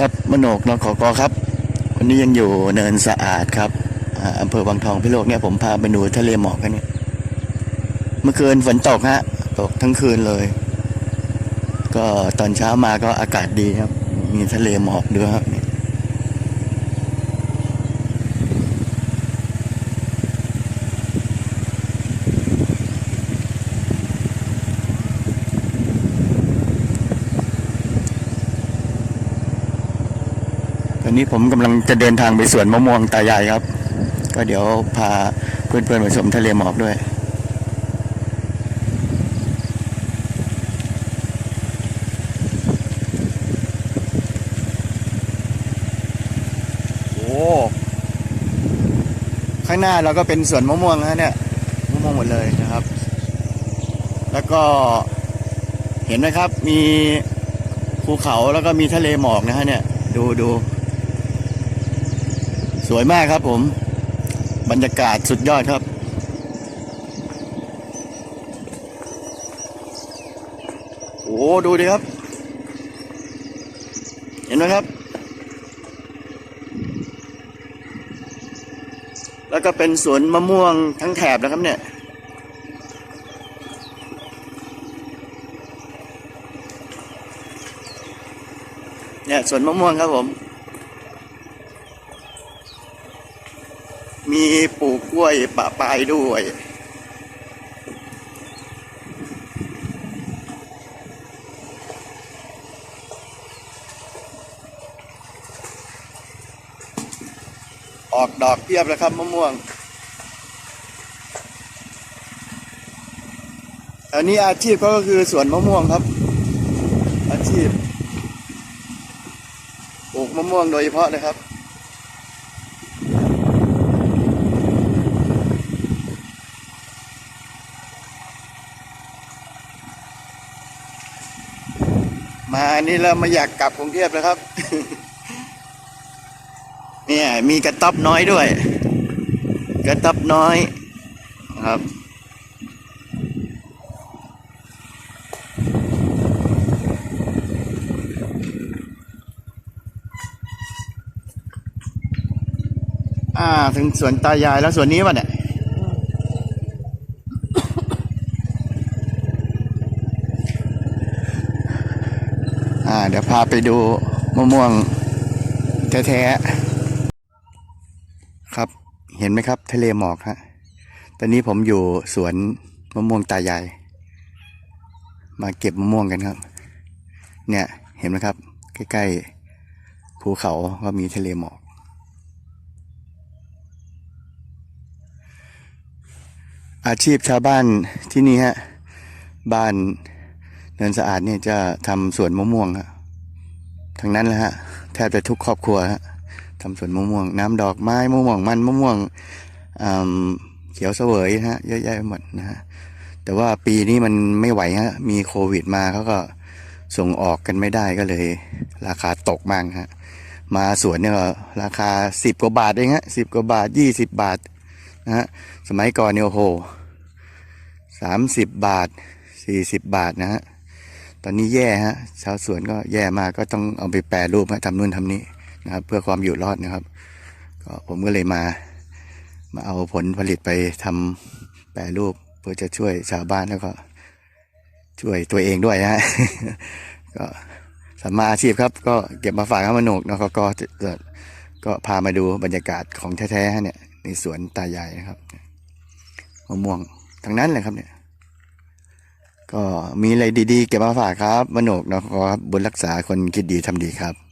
ครับมโนกนขอกอครับ วันนี้ยังอยู่เนินสะอาดครับอ่าอำเภอวังทองพิโลกเนี่ยผมพาไปดูทะเลหมอกกันเนี่ย เมื่อคืนฝนตกฮะ ตกทั้งคืนเลย ก็ตอนเช้ามาก็อากาศดีครับ มีทะเลหมอกด้วยครับ อนนี้ผมกำลังจะเดินทางไปสวนมะม่วงตายายครับ ก็เดี๋ยวพาเพื่อนๆไปชมทะเลหมอกด้วยโอ้ข้างหน้าเราก็เป็นสวนมะม่วงนะเนี่ยมะม่วงหมดเลยนะครับ แล้วก็เห็นไหมครับมีภูเขาแล้วก็มีทะเลหมอกนะฮะเนี่ย ดูดู สวยมากครับผม บรรยากาศสุดยอดครับโอ้ดูดิครับ เห็นไหมครับ แล้วก็เป็นสวนมะม่วงทั้งแถบนะครับเนี่ยเนี่ยสวนมะม่วงครับผม มีปลูกกล้วยปะปายด้วย ออกดอกเพียบแล้วครับมะม่วงอันนี้อาชีพก็คือสวนมะม่วงครับ อาชีพปลูกมะม่วงโดยเฉพาะเลยครับ มานี่แล้วไมาอยากกลับกรุงเทพแล้วครับ เนี่ยมีกระต๊อบน้อยด้วย กระต๊อบน้อยครับอ่าถึงสวนตายายแล้วสวนนี้ป่ะเนี่ย อ่าเดี๋ยวพาไปดูมะม่วงแท้ๆครับ เห็นไหมครับ ทะเลหมอกฮะตอนนี้ผมอยู่สวนมะม่วงตายายมาเก็บมะม่วงกันครับ เนี่ยเห็นไหมครับ ใกล้ๆภูเขาก็มีทะเลหมอก อาชีพชาวบ้านที่นี่ฮะบ้าน เนินสะอาดเนี่ยจะทำสวนมะม่วงฮะทั้งนั้นแหละฮะแทบจะทุกครอบครัวฮะทำสวนมะม่วง น้ำดอกไม้มะม่วงมันมะม่วงเขียวเสวยฮะเยอะแยะไปหมดนะฮะแต่ว่าปีนี้มันไม่ไหวฮะมีโควิดมาเขาก็ส่งออกกันไม่ได้ก็เลย ราคาตกมากฮะมาสวนเนี่ยราคาสิบกว่าบาทเองฮะสิบกว่าบาทยี่สิบบาทนะฮะสมัยก่อนเนี่ยโอ้โหสามสิบบาทสี่สิบบาทนะฮะ ตอนนี้แย่ฮะชาวสวนก็แย่มากก็ต้องเอาไปแปรรูปฮะทำนู่นทำนี่นะครับ เพื่อความอยู่รอดนะครับ ก็ผมก็เลยมา มาเอาผลผลิตไปทำแปรรูป เพื่อจะช่วยชาวบ้านแล้วก็ ช่วยตัวเองด้วยฮะก็สมมาอาชีพครับ ก็เก็บมาฝากข้ามนกนกก็ก็ก็พามาดูบรรยากาศของแท้ๆเนี่ยในสวนตายายนะครับมะม่วงทั้งนั้นเลยครับเนี่ย ก็มีอะไรดีๆ เก็บมาฝากครับมโนกนะครับบุญรักษาคนคิดดีทำดีครับ